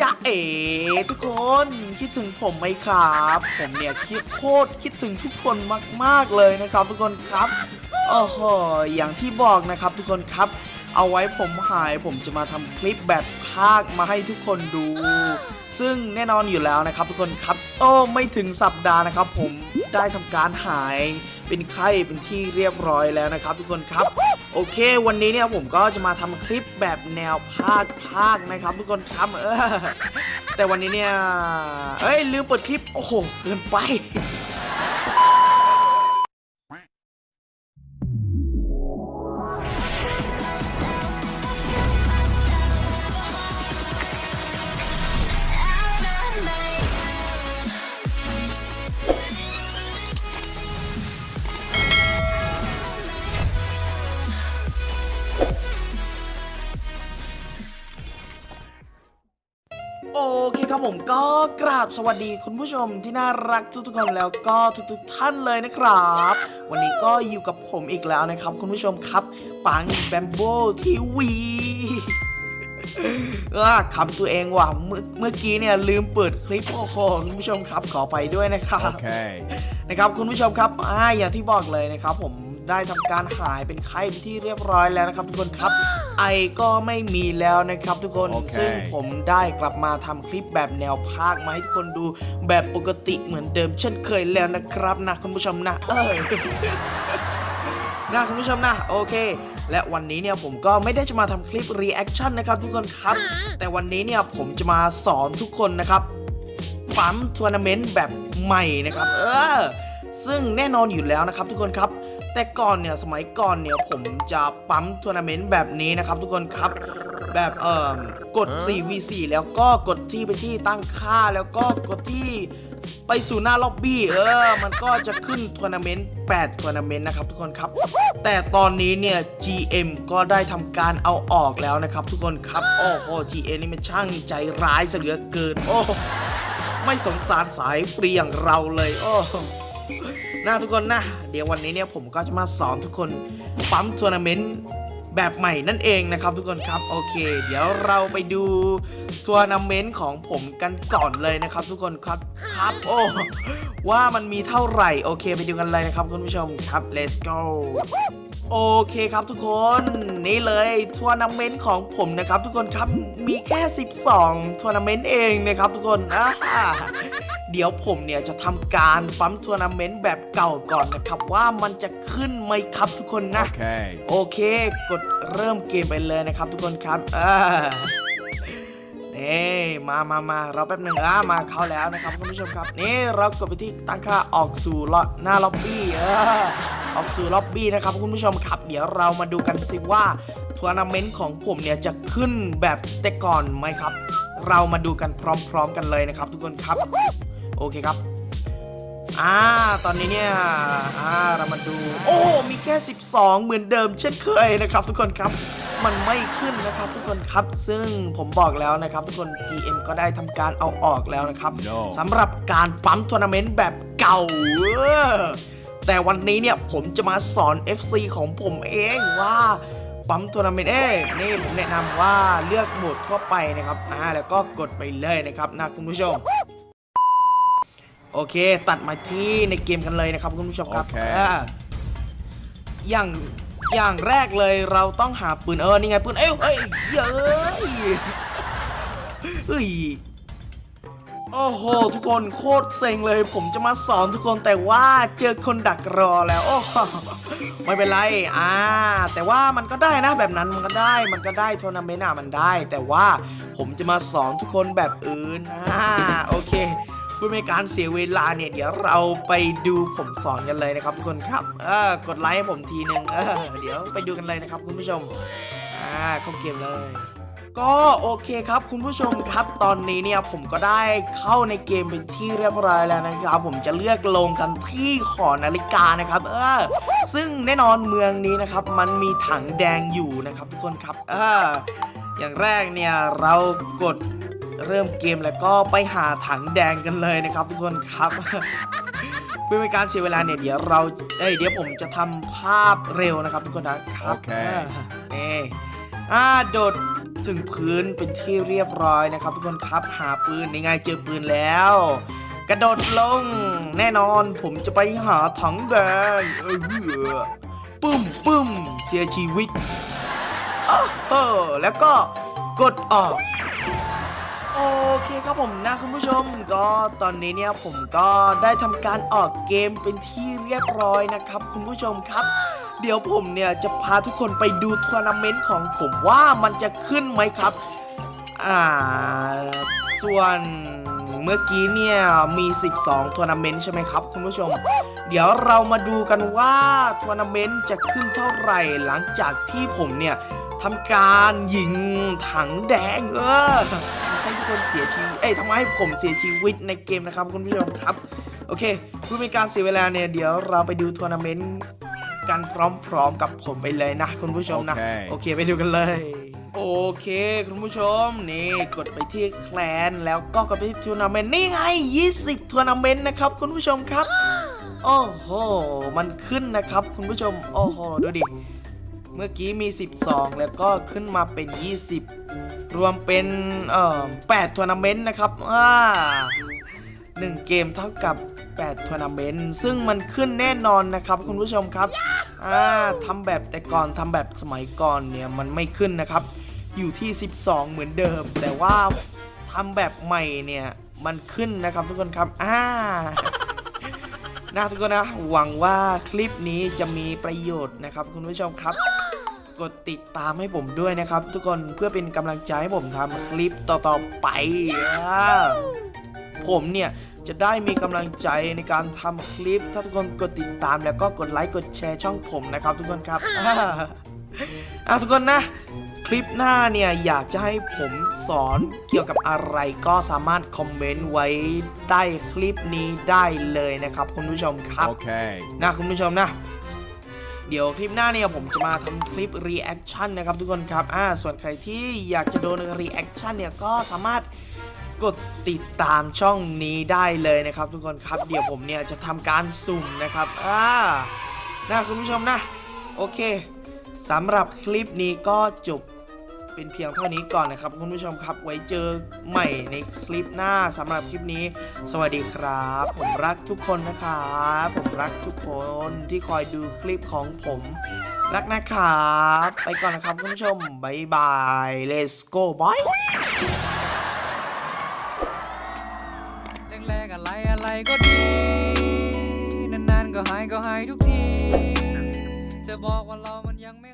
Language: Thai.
จะเอ๋ทุกคนคิดถึงผมไหมครับ ผมเนี่ยคิดโคตรคิดถึงทุกคนมาก ๆ เลยนะครับ ทุกคนครับโอ้โหอย่างที่บอกนะครับ ทุกคนครับ เอาไว้ผมหายผมจะมาทำคลิปแบบภาคมาให้ทุกคนดู ซึ่งแน่นอนอยู่แล้วนะครับ ทุกคนครับโอ้ไม่ถึงสัปดาห์นะครับ ผมได้ทำการหาย เป็นไข้เป็นที่เรียบร้อยแล้วนะครับ ทุกคนครับ โอเค วันนี้เนี่ยผมก็จะมาทำคลิปแบบแนวภาคภาคนะครับ ทุกคนครับเออแต่วันนี้เนี่ยเอ้ยลืมเปิดคลิปโอ้โหเกินไป โอเคครับผมก็กราบสวัสดีคุณผู้ชมที่น่ารักทุกๆคนแล้วก็ทุกๆท่านเลยนะครับ วันนี้ก็อยู่กับผมอีกแล้วนะครับ คุณผู้ชมครับ ปังแบมโบทีวีเออคำตัวเองว่ะเมื่อเมื่อกี้เนี่ยลืมเปิดคลิปโอ้โหคุณผู้ชมครับขอไปด้วยนะครับ Okay. นะครับคุณผู้ชมครับอ่าอย่างที่บอกเลยนะครับ ผมได้ทำการหายเป็นไข้เป็นที่เรียบร้อยแล้วนะครับ ทุกคนครับ ไอก็ไม่มีแล้วนะครับทุกคนโอเคซึ่งผมได้กลับมาทำคลิปแบบแนวภาคมาให้ทุกคนดูแบบปกติเหมือนเดิมเช่นเคยแล้วนะครับนะคุณผู้ชมนะ เออนะคุณผู้ชมนะ โอเค และวันนี้เนี่ยผมก็ไม่ได้จะมาทำคลิปรีแอคชั่นนะครับทุกคนครับ แต่วันนี้เนี่ยผมจะมาสอนทุกคนนะครับปั๊มทัวร์นาเมนต์แบบใหม่นะครับ เออ ซึ่งแน่นอนอยู่แล้วนะครับทุกคนครับ แต่ก่อนเนี่ยสมัยก่อนเนี่ยผมจะปั๊มทัวร์นาเมนต์แบบนี้นะครับทุกคนครับแบบเอ่อกด 4v4 แล้วก็กดที่ไปที่ตั้งค่าแล้วก็กดที่ไปสู่หน้าล็อบบี้เออ มันก็จะขึ้นทัวร์นาเมนต์8ทัวร์นาเมนต์นะครับทุกคนครับ แต่ตอนนี้เนี่ย GM ก็ได้ทำการเอาออกแล้วนะครับ ทุกคนครับ โอ้โห GM นี่มันช่างใจร้ายเสลือเกิน โอ้ ไม่สงสารสายฟรียงเราเลย โอ้ น่าทุกคนนะ เดี๋ยววันนี้เนี่ยผมก็จะมาสอนทุกคนปั๊มทัวร์นาเมนต์แบบใหม่นั่นเองนะครับทุกคนครับโอเค เดี๋ยวเราไปดูทัวร์นาเมนต์ของผมกันก่อนเลยนะครับ ทุกคนครับครับโอ้ว่ามันมีเท่าไหร่โอเค ไปดูกันเลยนะครับคุณผู้ชมครับ let's go โอเคครับทุกคนนี่เลยทัวร์นาเมนต์ของผมนะครับ ทุกคนครับมีแค่ 12ทัวร์นาเมนต์เองนะครับ ทุกคนอ่าเดี๋ยวผมเนี่ยจะทำการปั๊มทัวร์นาเมนต์แบบเก่าก่อนนะครับ ว่ามันจะขึ้นไหมครับทุกคนนะ Okay. โอเค กดเริ่มเกมไปเลยนะครับ ทุกคนครับอ่านี่ มามามาเราแป๊บหนึ่งอ่ามาเข้าแล้วนะครับคุณผู้ชมครับ นี่เรากดไปที่ตั้งค่าออกสู่ล็อหน้าล็อบบี้เออออกสู่ล็อบบี้นะครับคุณผู้ชมครับ เดี๋ยวเรามาดูกันสิว่าทัวร์นาเมนต์ของผมเนี่ยจะขึ้นแบบแต่ก่อนไหมครับ เรามาดูกันพร้อมๆกันเลยนะครับ ทุกคนครับ โอเคครับอ่า ตอนนี้เนี่ย อ่า เรามาดู โอ้ มีแค่ 12 เหมือนเดิมเช่นเคยนะครับทุกคนครับ มันไม่ขึ้นนะครับทุกคนครับ ซึ่งผมบอกแล้วนะครับ ทุกคน GM ก็ได้ทำการเอาออกแล้วนะครับ No สำหรับการปั๊มทัวร์นาเมนต์แบบเก่าเออแต่วันนี้เนี่ยผมจะมาสอน FC ของผมเองว่า ปั๊มทัวร์นาเมนต์เอ้ยนี่ผมแนะนำว่าเลือกโหมดทั่วไปนะครับอ่าแล้วก็กดไปเลยนะครับนะคุณผู้ชม โอเค ตัดมาที่ในเกมกันเลยนะครับคุณผู้ชมครับโอเคอ่าอย่าง อย่างแรกเลยเราต้องหาปืนเออนี่ไงปืนเอ้ยเอ้ยเย้ยเฮ้ยโอ้โห ทุกคนโคตรเซ็งเลย ผมจะมาสอนทุกคนแต่ว่าเจอคนดักรอแล้ว โอ้ไม่เป็นไรอ่าแต่ว่ามันก็ได้นะแบบนั้นมันก็ได้มันก็ได้ทัวร์นาเมนต์อะมันได้ แต่ว่าผมจะมาสอนทุกคนแบบอื่นอ่าโอเค เพื่อไม่ให้การเสียเวลาเนี่ย เดี๋ยวเราไปดูผมสอนกันเลยนะครับทุกคนครับ เออกดไลค์ให้ผมทีหนึ่งเออเดี๋ยวไปดูกันเลยนะครับคุณผู้ชม อ่าเข้าเกมเลยก็โอเคครับคุณผู้ชมครับตอนนี้เนี่ยผมก็ได้เข้าในเกมเป็นที่เรียบร้อยแล้วนะครับ ผมจะเลือกลงกันที่หอนาฬิกานะครับ เออ ซึ่งแน่นอนเมืองนี้นะครับ มันมีถังแดงอยู่นะครับ ทุกคนครับ เออ อย่างแรกเนี่ยเรากด เริ่มเกมแล้วก็ไปหาถังแดงกันเลยนะครับ ทุกคนครับเพื่อไม่ให้การเสียเวลาเนี่ยเดี๋ยวเราเอ้ยเดี๋ยวผมจะทำภาพเร็วนะครับ ทุกคนนะครับ โอเคเออนี่อ่าโดดถึงพื้นเป็นที่เรียบร้อยนะครับ ทุกคนครับหาปืนในไงเจอปืนแล้ว กระโดดลง แน่นอนผมจะไปหาถังแดงเออปึ้มปึ้มเสียชีวิตอ้าวเออแล้วก็กดออก โอเคครับผมนะคุณผู้ชม ก็ตอนนี้เนี่ยผมก็ได้ทำการออกเกมเป็นที่เรียบร้อยนะครับ คุณผู้ชมครับ เดี๋ยวผมเนี่ยจะพาทุกคนไปดูทัวร์นาเมนต์ของผมว่ามันจะขึ้นไหมครับ อ่า ส่วนเมื่อกี้เนี่ยมี 12ทัวร์นาเมนต์ใช่ไหมครับคุณผู้ชม เดี๋ยวเรามาดูกันว่าทัวร์นาเมนต์จะขึ้นเท่าไหร่หลังจากที่ผมเนี่ยทำการยิงถังแดงเออ ให้ทุกคนเสียชีวิต เอ้ยทำให้ผมเสียชีวิตในเกมนะครับคุณผู้ชมครับ โอเคเพื่อไม่การเสียเวลาเนี่ยเดี๋ยวเราไปดูทัวร์นาเมนต์กันพร้อมๆกับผมไปเลยนะคุณผู้ชมนะโอเคโอเคไปดูกันเลย โอเคคุณผู้ชมนี่กดไปที่แคลนแล้วก็กดไปที่ทัวร์นาเมนต์นี่ไง 20ทัวร์นาเมนต์นะครับคุณผู้ชมครับ โอ้โห มันขึ้นนะครับคุณผู้ชม โอ้โห ดูดิ เมื่อกี้มี 12 แล้วก็ขึ้นมาเป็น 20 รวมเป็นเอ่อ8ทัวร์นาเมนต์นะครับอ่าหนึ่งเกมเท่ากับ8ทัวร์นาเมนต์ซึ่งมันขึ้นแน่นอนนะครับคุณผู้ชมครับอ่าทำแบบแต่ก่อนทำแบบสมัยก่อนเนี่ยมันไม่ขึ้นนะครับ อยู่ที่ 12 เหมือนเดิม แต่ว่าทำแบบใหม่เนี่ยมันขึ้นนะครับทุกคนครับอ่านะทุกคนนะหวังว่าคลิปนี้จะมีประโยชน์นะครับคุณผู้ชมครับ กดติดตามให้ผมด้วยนะครับ ทุกคนเพื่อเป็นกำลังใจให้ผมทำคลิปต่อๆไปอ่าผมเนี่ยจะได้มีกำลังใจในการทำคลิป ถ้าทุกคนกดติดตามแล้วก็กดไลค์กดแชร์ช่องผมนะครับ ทุกคนครับอ่าอะทุกคนนะคลิปหน้าเนี่ยอยากจะให้ผมสอนเกี่ยวกับอะไรก็สามารถคอมเมนต์ไว้ใต้คลิปนี้ได้เลยนะครับคุณผู้ชมครับ Okay. นะคุณผู้ชมนะ เดี๋ยวคลิปหน้าเนี่ยผมจะมาทำคลิปรีแอคชั่นนะครับทุกคนครับอ่าส่วนใครที่อยากจะโดนรีแอคชั่นเนี่ยก็สามารถกดติดตามช่องนี้ได้เลยนะครับทุกคนครับเดี๋ยวผมเนี่ยจะทำการสุ่มนะครับอ่านะคุณผู้ชมนะ โอเคสำหรับคลิปนี้ก็จบ เป็นเพียงเท่านี้ก่อนนะครับคุณผู้ชมครับ ไว้เจอใหม่ในคลิปหน้าสำหรับคลิปนี้ สวัสดีครับ ผมรักทุกคนนะครับผมรักทุกคนที่คอยดูคลิปของผม รักนะครับไปก่อนนะครับคุณผู้ชมบายบาย let's go boy แรกๆอะไรอะไรก็ดี นานๆก็หายก็หายทุกที จะบอกว่าเรามันยังไม่